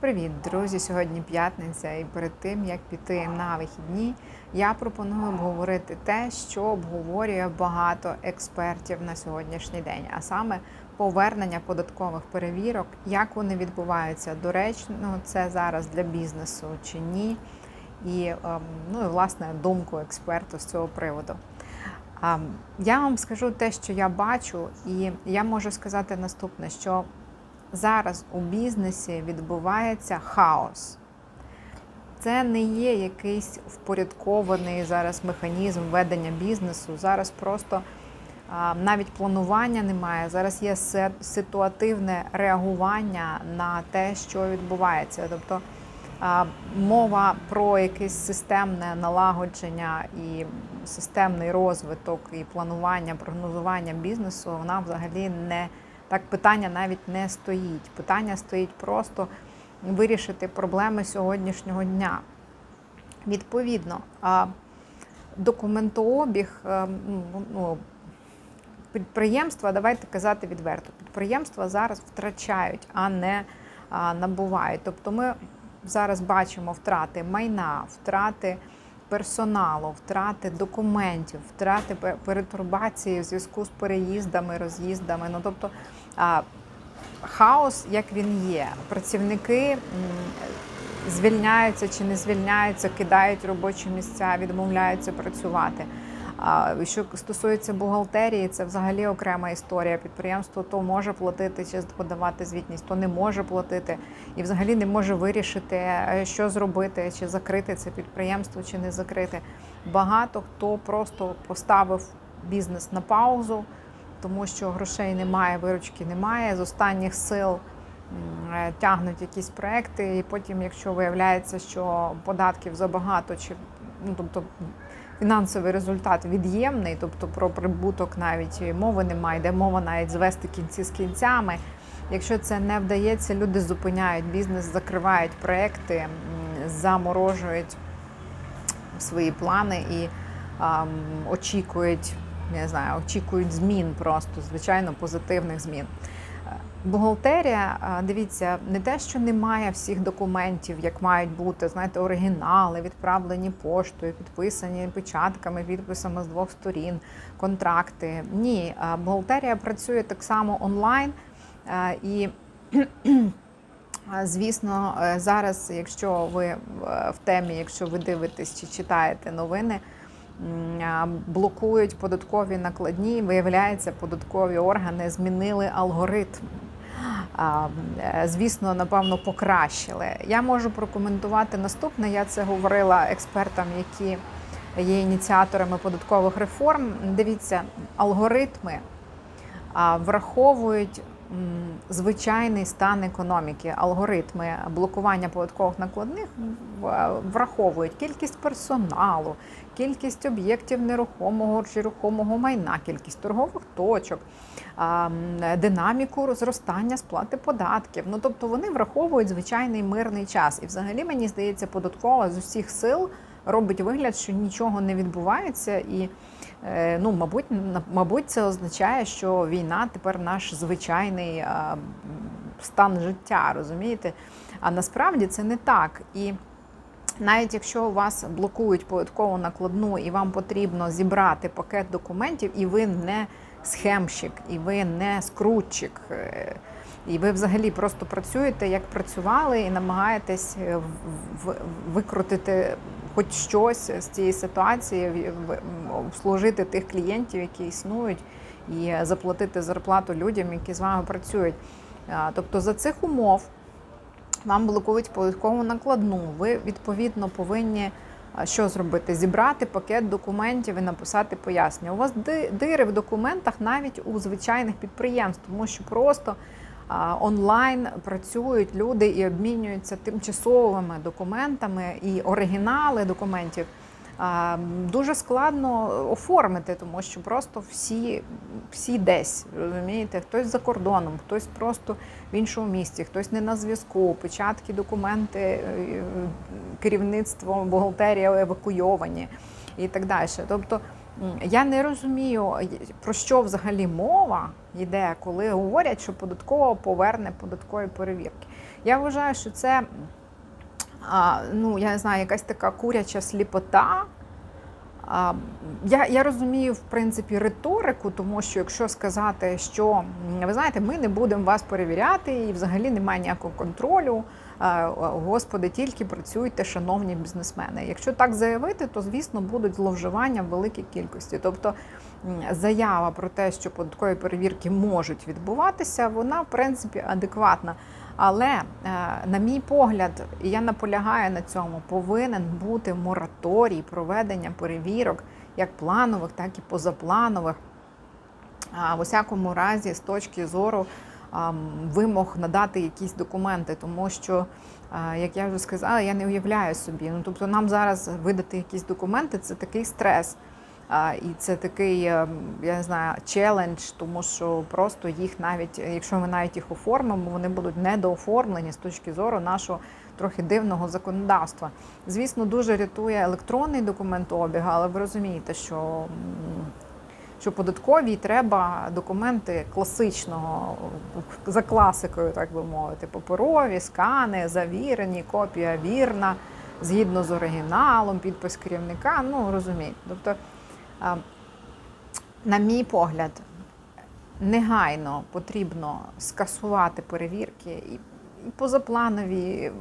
Привіт, друзі! Сьогодні п'ятниця, і перед тим як піти на вихідні, я пропоную обговорити те, що обговорює багато експертів на сьогоднішній день, а саме повернення податкових перевірок, як вони відбуваються доречно, це зараз для бізнесу чи ні. І ем, ну і власне думку експерту з цього приводу. Я вам скажу те, що я бачу, і я можу сказати наступне: що зараз у бізнесі відбувається хаос. Це не є якийсь впорядкований зараз механізм ведення бізнесу. Зараз просто навіть планування немає. Зараз є ситуативне реагування на те, що відбувається. Тобто мова про якесь системне налагодження і системний розвиток і планування, прогнозування бізнесу, вона взагалі не так питання навіть не стоїть. Питання стоїть просто вирішити проблеми сьогоднішнього дня. Відповідно, документообіг е, ну, підприємства, давайте казати відверто, підприємства зараз втрачають, а не набувають. Тобто ми зараз бачимо втрати майна, втрати персоналу, втрати документів, втрати перетурбації в зв'язку з переїздами, роз'їздами. Ну тобто хаос, як він є. Працівники звільняються чи не звільняються, кидають робочі місця, відмовляються працювати. Що стосується бухгалтерії, це взагалі окрема історія. Підприємство то може платити чи подавати звітність, то не може платити і взагалі не може вирішити, е, що зробити, чи закрити це підприємство, чи не закрити. Багато хто просто поставив бізнес на паузу, тому що грошей немає, виручки немає. З останніх сил е, тягнуть якісь проекти, і потім, якщо виявляється, що податків забагато, чи ну тобто фінансовий результат від'ємний, тобто про прибуток навіть мови немає, йде мова навіть звести кінці з кінцями. Якщо це не вдається, люди зупиняють бізнес, закривають проекти, заморожують свої плани і ам, очікують, не знаю, очікують змін просто, звичайно, позитивних змін. Бухгалтерія, дивіться, не те, що немає всіх документів, як мають бути, знаєте, оригінали, відправлені поштою, підписані печатками, підписами з двох сторін, контракти. Ні, бухгалтерія працює так само онлайн і. Звісно, е, зараз, якщо ви е, в темі, якщо ви дивитесь чи читаєте новини, блокують податкові накладні, виявляється, податкові органи змінили алгоритм. Е, Звісно, напевно, покращили. Я можу прокоментувати наступне. Я це говорила експертам, які є ініціаторами податкових реформ. Дивіться, алгоритми враховують звичайний стан економіки, алгоритми блокування податкових накладних враховують кількість персоналу, кількість об'єктів нерухомого чи рухомого майна, кількість торгових точок, динаміку зростання сплати податків. Ну тобто вони враховують звичайний мирний час. І взагалі мені здається, податкова з усіх сил робить вигляд, що нічого не відбувається, і е, ну, мабуть, мабуть, це означає, що війна тепер наш звичайний стан життя, розумієте? А насправді це не так. І навіть якщо у вас блокують податкову накладну і вам потрібно зібрати пакет документів, і ви не схемщик, і ви не скрутчик, е, і ви взагалі просто працюєте, як працювали, і намагаєтесь е, викрутити хоч щось з цієї ситуації, обслужити тих клієнтів, які існують, і заплатити зарплату людям, які з вами працюють. Тобто за цих умов вам блокують податкову накладну. Ви відповідно повинні що зробити? Зібрати пакет документів і написати пояснення. У вас дири в документах навіть у звичайних підприємств, тому що просто онлайн працюють люди і обмінюються тимчасовими документами і оригінали документів. Дуже складно оформити, тому що просто всі, всі десь розумієте, хтось за кордоном, хтось просто в іншому місті, хтось не на зв'язку, печатки, документи, е, керівництво, бухгалтерія евакуйовані і так далі. Тобто я не розумію, про що взагалі мова йде, коли говорять, що податкова поверне податкові перевірки. Я вважаю, що це а, ну, я не знаю, якась така куряча сліпота. А, Я, я розумію, в принципі, риторику, тому що якщо сказати, що ви знаєте, ми не будемо вас перевіряти, і взагалі немає ніякого контролю. Господи, тільки працюйте, шановні бізнесмени. Якщо так заявити, то звісно будуть зловживання в великій кількості. Тобто заява про те, що податкові перевірки можуть відбуватися, вона в принципі адекватна. Але, е, на мій погляд, і я наполягаю на цьому, повинен бути мораторій проведення перевірок як планових, так і позапланових. В усякому разі, з точки зору вимог надати якісь документи, тому що, як я вже сказала, я не уявляю собі. Ну тобто, нам зараз видати якісь документи це такий стрес. І це такий, ем, я не знаю, челендж, тому що просто їх навіть, якщо ми навіть їх оформимо, вони будуть недооформлені з точки зору нашого трохи дивного законодавства. Звісно, дуже рятує електронний документообіг, але ви розумієте, що, що податковій треба документи класичного за класикою, так би мовити, паперові, скани, завірені, копія вірна, згідно з оригіналом, підпис керівника. Ну розумієте. Тобто, на мій погляд, негайно потрібно скасувати перевірки і, позапланові.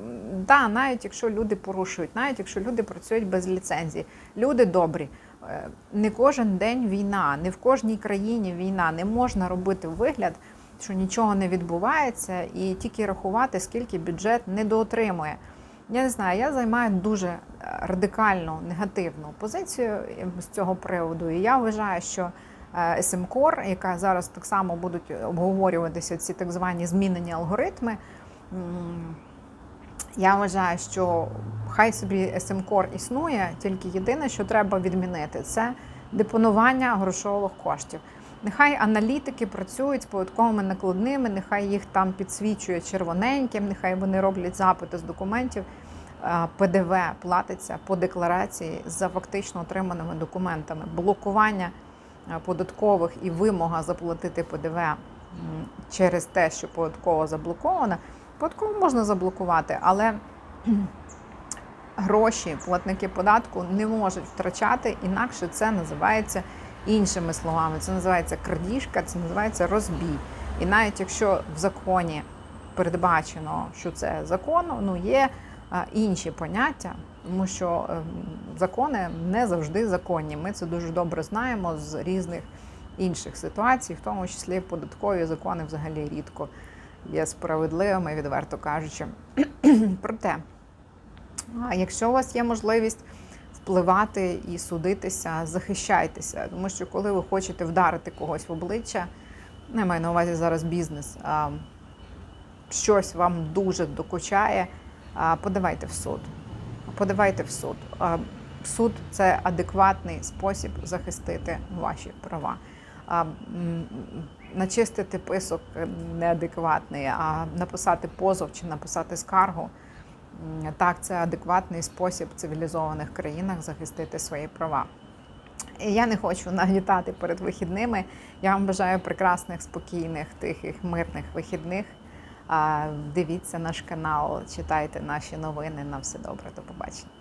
Да, навіть якщо люди порушують, навіть якщо люди працюють без ліцензії, люди добрі. Е, Не кожен день війна, не в кожній країні війна. Не можна робити вигляд, що нічого не відбувається, і тільки рахувати, скільки бюджет недоотримує. Я не знаю, я займаю дуже е, радикальну негативну позицію е, з цього приводу. І я вважаю, що е, СМКОР, яка зараз так само будуть обговорюватися ці так звані змінені алгоритми. Я вважаю, що хай собі СМКОР існує, тільки єдине, що треба відмінити, це депонування грошових коштів. Нехай аналітики працюють з податковими накладними, нехай їх там підсвічує червоненьким, нехай вони роблять запити з документів. ПДВ платиться по декларації за фактично отриманими документами. Блокування податкових і вимога заплатити ПДВ через те, що податково заблокована. Податково можна заблокувати, але гроші платники податку не можуть втрачати, інакше це називається іншими словами. Це називається крадіжка, це називається розбій. І навіть якщо в законі передбачено, що це законно, ну є інші поняття, тому що ем, закони не завжди законні. Ми це дуже добре знаємо з різних інших ситуацій, в тому числі податкові закони взагалі рідко є справедливими, відверто кажучи. Проте, якщо у вас є можливість впливати і судитися, захищайтеся, тому що коли ви хочете вдарити когось в обличчя, не маю на увазі зараз бізнес, а щось вам дуже докучає, подавайте в суд. Подавайте в суд. Суд це адекватний спосіб захистити ваші права. Начистити писок неадекватний, а написати позов чи написати скаргу. Так, це адекватний спосіб в цивілізованих країнах захистити свої права. І я не хочу нагнітати перед вихідними. Я вам бажаю прекрасних, спокійних, тихих, мирних вихідних. Дивіться наш канал, читайте наші новини. На все добре, до побачення.